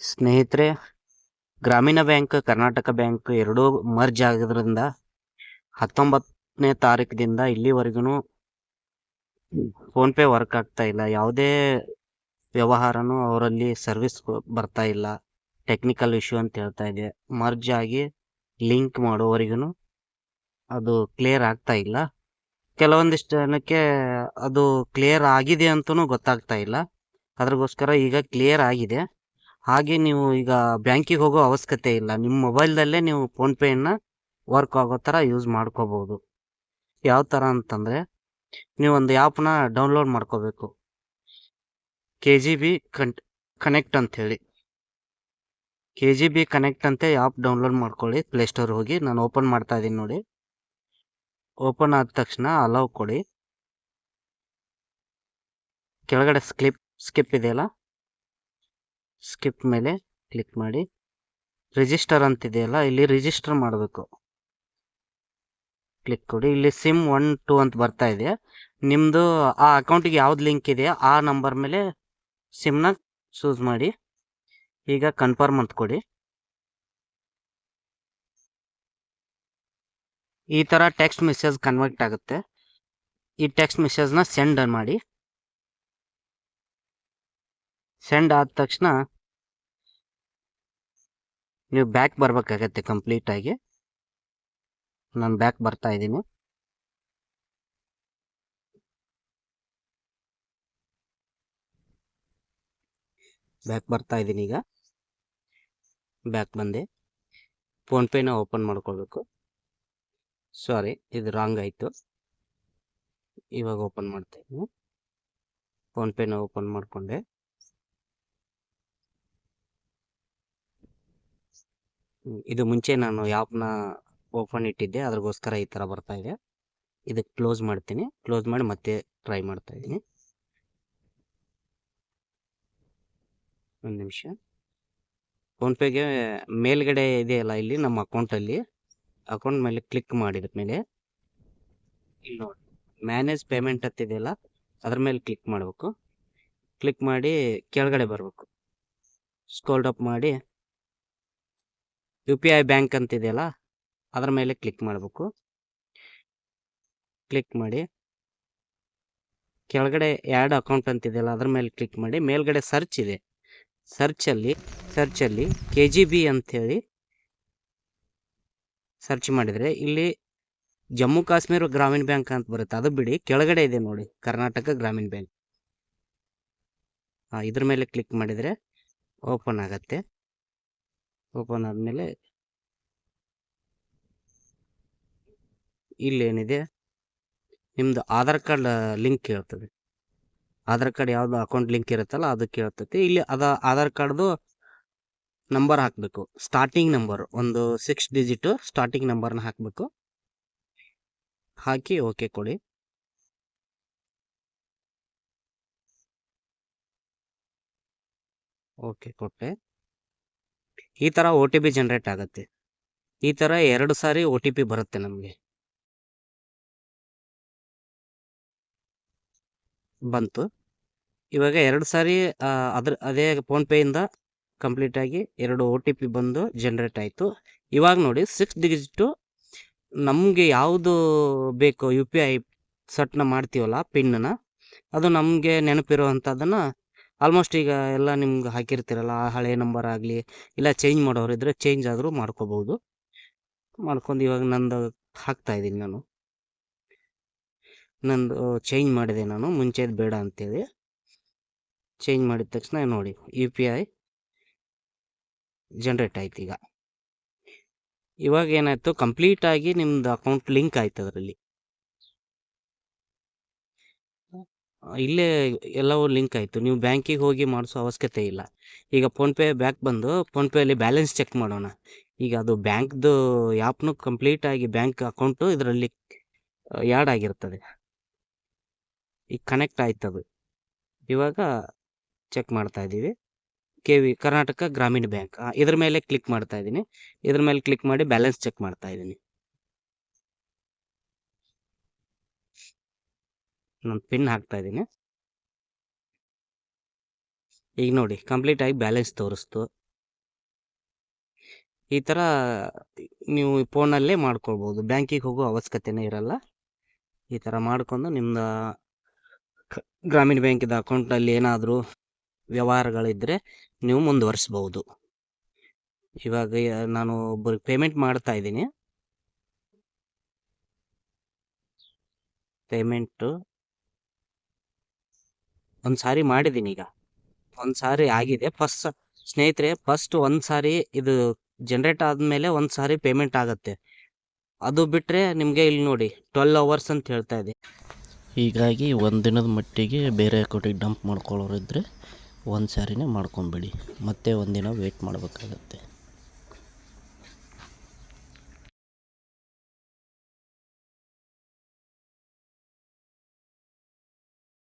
ಸ್ನೇಹಿತರೆ, ಗ್ರಾಮೀಣ bank, Karnataka bank ಎರಡೂ ಮರ್ಜ್ ಆಗೋದ್ರಿಂದ ಹತ್ತೊಂಬತ್ತನೇ ತಾರೀಕಿನಿಂದ ಇಲ್ಲಿವರೆಗೂ ಫೋನ್ಪೇ ವರ್ಕ್ ಆಗ್ತಾ ಇಲ್ಲ. ಯಾವುದೇ ವ್ಯವಹಾರನೂ ಅವರಲ್ಲಿ ಸರ್ವಿಸ್ ಬರ್ತಾ ಇಲ್ಲ. ಟೆಕ್ನಿಕಲ್ ಇಶ್ಯೂ ಅಂತ ಹೇಳ್ತಾ ಇದೆ. ಮರ್ಜ್ ಆಗಿ ಲಿಂಕ್ ಮಾಡೋವರೆಗೂ ಅದು ಕ್ಲಿಯರ್ ಆಗ್ತಾ ಇಲ್ಲ. ಕೆಲವೊಂದಿಷ್ಟು ಜನಕ್ಕೆ ಅದು ಕ್ಲಿಯರ್ ಆಗಿದೆ ಅಂತಲೂ ಗೊತ್ತಾಗ್ತಾ ಇಲ್ಲ. ಅದ್ರಗೋಸ್ಕರ ಈಗ ಕ್ಲಿಯರ್ ಆಗಿದೆ. ಹಾಗೆ ನೀವು ಈಗ ಬ್ಯಾಂಕಿಗೆ ಹೋಗೋ ಅವಶ್ಯಕತೆ ಇಲ್ಲ. ನಿಮ್ಮ ಮೊಬೈಲ್ದಲ್ಲೇ ನೀವು ಫೋನ್ಪೇಯನ್ನು ವರ್ಕ್ ಆಗೋ ಥರ ಯೂಸ್ ಮಾಡ್ಕೋಬೋದು. ಯಾವ ಥರ ಅಂತಂದರೆ ನೀವೊಂದು ಆ್ಯಪ್ನ ಡೌನ್ಲೋಡ್ ಮಾಡ್ಕೋಬೇಕು. ಕೆ ಜಿ ಬಿ ಕಂಟ್ ಕನೆಕ್ಟ್ ಅಂಥೇಳಿ ಕೆ ಜಿ ಬಿ ಕನೆಕ್ಟ್ ಅಂತ ಆ್ಯಪ್ ಡೌನ್ಲೋಡ್ ಮಾಡ್ಕೊಳ್ಳಿ. ಪ್ಲೇಸ್ಟೋರ್ ಹೋಗಿ ನಾನು ಓಪನ್ ಮಾಡ್ತಾ ಇದ್ದೀನಿ ನೋಡಿ. ಓಪನ್ ಆದ ತಕ್ಷಣ ಅಲೌ ಕೊಡಿ. ಕೆಳಗಡೆ ಸ್ಕ್ಲಿಪ್ ಸ್ಕಿಪ್ ಇದೆಯಲ್ಲ? ಸ್ಕಿಪ್ ಮೇಲೆ ಕ್ಲಿಕ್ ಮಾಡಿ. ರಿಜಿಸ್ಟರ್ ಅಂತಿದೆಯಲ್ಲ, ಇಲ್ಲಿ ರಿಜಿಸ್ಟರ್ ಮಾಡಬೇಕು. ಕ್ಲಿಕ್ ಕೊಡಿ. ಇಲ್ಲಿ ಸಿಮ್ ಒನ್, ಟು ಅಂತ ಬರ್ತಾ ಇದೆ. ನಿಮ್ಮದು ಆ ಅಕೌಂಟಿಗೆ ಯಾವ್ದು ಲಿಂಕ್ ಇದೆ ಆ ನಂಬರ್ ಮೇಲೆ ಸಿಮ್ನ ಚೂಸ್ ಮಾಡಿ. ಈಗ ಕನ್ಫರ್ಮ್ ಅಂತ ಕೊಡಿ. ಈ ಥರ ಟೆಕ್ಸ್ಟ್ ಮೆಸೇಜ್ ಕನ್ವರ್ಟ್ ಆಗುತ್ತೆ. ಈ ಟೆಕ್ಸ್ಟ್ ಮೆಸೇಜ್ನ ಸೆಂಡ್ ಮಾಡಿ. ಸೆಂಡ್ ಆದ ತಕ್ಷಣ ನೀವು ಬ್ಯಾಕ್ ಬರಬೇಕಾಗತ್ತೆ ಕಂಪ್ಲೀಟಾಗಿ ನಾನು ಬ್ಯಾಕ್ ಬರ್ತಾ ಇದ್ದೀನಿ. ಬ್ಯಾಕ್ ಬರ್ತಾ ಇದ್ದೀನಿ ಈಗ. ಬ್ಯಾಕ್ ಬಂದೆ. ಫೋನ್ಪೇನ ಓಪನ್ ಮಾಡ್ಕೊಳ್ಬೇಕು. ಸಾರಿ ಇದು ರಾಂಗ್ ಆಯಿತು. ಇವಾಗ ಓಪನ್ ಮಾಡ್ತಾ ಇದ್ದೀನಿ. ಫೋನ್ಪೇನ ಓಪನ್ ಮಾಡಿಕೊಂಡೆ. ಇದು ಮುಂಚೆ ನಾನು ಆ್ಯಪ್ನ ಓಪನ್ ಇಟ್ಟಿದ್ದೆ. ಅದ್ರಗೋಸ್ಕರ ಈ ಥರ ಬರ್ತಾ ಇದೆ. ಇದಕ್ಕೆ ಕ್ಲೋಸ್ ಮಾಡ್ತೀನಿ. ಕ್ಲೋಸ್ ಮಾಡಿ ಮತ್ತೆ ಟ್ರೈ ಮಾಡ್ತಾ ಇದ್ದೀನಿ. ಒಂದು ನಿಮಿಷ. ಫೋನ್ಪೇಗೆ ಮೇಲ್ಗಡೆ ಇದೆಯಲ್ಲ ಇಲ್ಲಿ ನಮ್ಮ ಅಕೌಂಟಲ್ಲಿ ಅಕೌಂಟ್ ಮೇಲೆ ಕ್ಲಿಕ್ ಮಾಡಿದ ಮೇಲೆ ಇಲ್ಲಿ ನೋಡಿ. ಮ್ಯಾನೇಜ್ ಪೇಮೆಂಟ್ ಅಂತಿದೆಯಲ್ಲ ಅದ್ರ ಮೇಲೆ ಕ್ಲಿಕ್ ಮಾಡಬೇಕು. ಕ್ಲಿಕ್ ಮಾಡಿ ಕೆಳಗಡೆ ಬರಬೇಕು. ಸ್ಕೋಲ್ಡ್ ಅಪ್ ಮಾಡಿ ಯು ಪಿ ಐ ಬ್ಯಾಂಕ್ ಅಂತಿದೆಯಲ್ಲ, ಅದರ ಮೇಲೆ ಕ್ಲಿಕ್ ಮಾಡಬೇಕು. ಕ್ಲಿಕ್ ಮಾಡಿ. ಕೆಳಗಡೆ ಆ್ಯಡ್ ಅಕೌಂಟ್ ಅಂತಿದೆಯಲ್ಲ, ಅದರ ಮೇಲೆ ಕ್ಲಿಕ್ ಮಾಡಿ. ಮೇಲ್ಗಡೆ ಸರ್ಚ್ ಇದೆ. ಸರ್ಚಲ್ಲಿ ಸರ್ಚಲ್ಲಿ ಕೆ ಜಿ ಬಿ ಅಂಥೇಳಿ ಸರ್ಚ್ ಮಾಡಿದರೆ ಇಲ್ಲಿ ಜಮ್ಮು ಕಾಶ್ಮೀರ ಗ್ರಾಮೀಣ ಬ್ಯಾಂಕ್ ಅಂತ ಬರುತ್ತೆ. ಅದು ಬಿಡಿ, ಕೆಳಗಡೆ ಇದೆ ನೋಡಿ, ಕರ್ನಾಟಕ ಗ್ರಾಮೀಣ ಬ್ಯಾಂಕ್. ಇದ್ರ ಮೇಲೆ ಕ್ಲಿಕ್ ಮಾಡಿದರೆ ಓಪನ್ ಆಗತ್ತೆ. ಓಪನ್ ಆದಮೇಲೆ ಇಲ್ಲೇನಿದೆ? ನಿಮ್ಮದು ಆಧಾರ್ ಕಾರ್ಡ್ ಲಿಂಕ್ ಕೇಳ್ತದೆ. ಆಧಾರ್ ಕಾರ್ಡ್ ಯಾವುದು ಅಕೌಂಟ್ ಲಿಂಕ್ ಇರುತ್ತಲ್ಲ ಅದು ಕೇಳ್ತೈತಿ ಇಲ್ಲಿ ಅದ ಆಧಾರ್ ಕಾರ್ಡ್ದು ನಂಬರ್ ಹಾಕಬೇಕು. ಸ್ಟಾರ್ಟಿಂಗ್ ನಂಬರ್, ಒಂದು ಸಿಕ್ಸ್ ಡಿಜಿಟು ಸ್ಟಾರ್ಟಿಂಗ್ ನಂಬರ್ನ ಹಾಕಬೇಕು. ಹಾಕಿ ಓಕೆ ಕೊಡಿ. ಓಕೆ ಕೊಟ್ಟೆ. ಈ ಥರ ಒ ಟಿ ಪಿ ಜನ್ರೇಟ್ ಆಗುತ್ತೆ. ಈ ಥರ ಎರಡು ಸಾರಿ ಒ ಟಿ ಪಿ ಬರುತ್ತೆ ನಮಗೆ. ಬಂತು. ಇವಾಗ ಎರಡು ಸಾರಿ ಅದ್ರ, ಅದೇ ಫೋನ್ಪೇಯಿಂದ ಕಂಪ್ಲೀಟಾಗಿ ಎರಡು ಒ ಟಿ ಪಿ ಬಂದು ಜನ್ರೇಟ್ ಆಯಿತು. ಇವಾಗ ನೋಡಿ ಸಿಕ್ಸ್ ಡಿಜಿಟು ನಮಗೆ ಯಾವುದು ಬೇಕು ಯು ಪಿ ಐ ಸಟ್ನ ಮಾಡ್ತೀವಲ್ಲ ಪಿನ್ನ ಅದು ನಮಗೆ ನೆನಪಿರುವಂಥದ್ದನ್ನು ಆಲ್ಮೋಸ್ಟ್ ಈಗ ಎಲ್ಲ ನಿಮ್ಗೆ ಹಾಕಿರ್ತೀರಲ್ಲ, ಆ ಹಳೆ ನಂಬರ್ ಆಗಲಿ, ಇಲ್ಲ ಚೇಂಜ್ ಮಾಡೋರು ಇದ್ರೆ ಚೇಂಜ್ ಆದರೂ ಮಾಡ್ಕೋಬೋದು. ಮಾಡ್ಕೊಂಡು ಇವಾಗ ನಂದು ಹಾಕ್ತಾ ಇದ್ದೀನಿ ನಾನು. ನಂದು ಚೇಂಜ್ ಮಾಡಿದೆ ನಾನು, ಮುಂಚೆದು ಬೇಡ ಅಂತೇಳಿ. ಚೇಂಜ್ ಮಾಡಿದ ತಕ್ಷಣ ನೋಡಿ ಯು ಪಿ ಐ ಜನ್ರೇಟ್ ಆಯ್ತು ಈಗ. ಇವಾಗ ಏನಾಯಿತು ಕಂಪ್ಲೀಟಾಗಿ ನಿಮ್ಮದು ಅಕೌಂಟ್ ಲಿಂಕ್ ಆಯ್ತು ಅದರಲ್ಲಿ. ಇಲ್ಲೇ ಎಲ್ಲವೂ ಲಿಂಕ್ ಆಯಿತು. ನೀವು ಬ್ಯಾಂಕಿಗೆ ಹೋಗಿ ಮಾಡಿಸೋ ಅವಶ್ಯಕತೆ ಇಲ್ಲ. ಈಗ ಫೋನ್ಪೇ ಬ್ಯಾಕ್ ಬಂದು ಫೋನ್ಪೇಯಲ್ಲಿ ಬ್ಯಾಲೆನ್ಸ್ ಚೆಕ್ ಮಾಡೋಣ. ಈಗ ಅದು ಬ್ಯಾಂಕ್ದು ಆ್ಯಪ್ನು ಕಂಪ್ಲೀಟಾಗಿ ಬ್ಯಾಂಕ್ ಅಕೌಂಟು ಇದರಲ್ಲಿ ಯಾಡ್ ಆಗಿರ್ತದೆ. ಈಗ ಕನೆಕ್ಟ್ ಆಯ್ತದು. ಇವಾಗ ಚೆಕ್ ಮಾಡ್ತಾ ಇದ್ದೀವಿ. ಕೆ ವಿ ಕರ್ನಾಟಕ ಗ್ರಾಮೀಣ ಬ್ಯಾಂಕ್. ಇದ್ರ ಮೇಲೆ ಕ್ಲಿಕ್ ಮಾಡ್ತಾ ಇದ್ದೀನಿ. ಇದ್ರ ಮೇಲೆ ಕ್ಲಿಕ್ ಮಾಡಿ ಬ್ಯಾಲೆನ್ಸ್ ಚೆಕ್ ಮಾಡ್ತಾ ಇದ್ದೀನಿ. ನಾನು ಪಿನ್ ಹಾಕ್ತಾ ಇದ್ದೀನಿ. ಈಗ ನೋಡಿ ಕಂಪ್ಲೀಟ್ ಆಗಿ ಬ್ಯಾಲೆನ್ಸ್ ತೋರಿಸ್ತು. ಈ ಥರ ನೀವು ಫೋನಲ್ಲೇ ಮಾಡ್ಕೊಳ್ಬೋದು. ಬ್ಯಾಂಕಿಗೆ ಹೋಗೋ ಅವಶ್ಯಕತೆನೇ ಇರಲ್ಲ. ಈ ಥರ ಮಾಡ್ಕೊಂಡು ನಿಮ್ಮ ಗ್ರಾಮೀಣ ಬ್ಯಾಂಕಿದ ಅಕೌಂಟ್ನಲ್ಲಿ ಏನಾದರೂ ವ್ಯವಹಾರಗಳಿದ್ದರೆ ನೀವು ಮುಂದುವರಿಸ್ಬೋದು. ಇವಾಗ ನಾನು ಒಬ್ಬರಿಗೆ ಪೇಮೆಂಟ್ ಮಾಡ್ತಾ ಇದ್ದೀನಿ. ಪೇಮೆಂಟು ಒಂದು ಸಾರಿ ಮಾಡಿದ್ದೀನಿ ಈಗ. ಒಂದು ಸಾರಿ ಆಗಿದೆ. ಫಸ್ಟ್ ಸ್ನೇಹಿತರೆ, ಫಸ್ಟ್ ಒಂದು ಸಾರಿ ಇದು ಜನ್ರೇಟ್ ಆದಮೇಲೆ ಒಂದು ಸಾರಿ ಪೇಮೆಂಟ್ ಆಗುತ್ತೆ. ಅದು ಬಿಟ್ಟರೆ ನಿಮಗೆ ಇಲ್ಲಿ ನೋಡಿ ಟ್ವೆಲ್ ಅವರ್ಸ್ ಅಂತ ಹೇಳ್ತಾ ಇದೆ. ಹೀಗಾಗಿ ಒಂದು ದಿನದ ಮಟ್ಟಿಗೆ ಬೇರೆ ಅಕೌಂಟಿಗೆ ಡಂಪ್ ಮಾಡ್ಕೊಳ್ಳೋರಿದ್ದರೆ ಒಂದು ಸಾರಿನೇ ಮಾಡ್ಕೊಂಬಿಡಿ. ಮತ್ತೆ ಒಂದಿನ ವೇಟ್ ಮಾಡಬೇಕಾಗತ್ತೆ.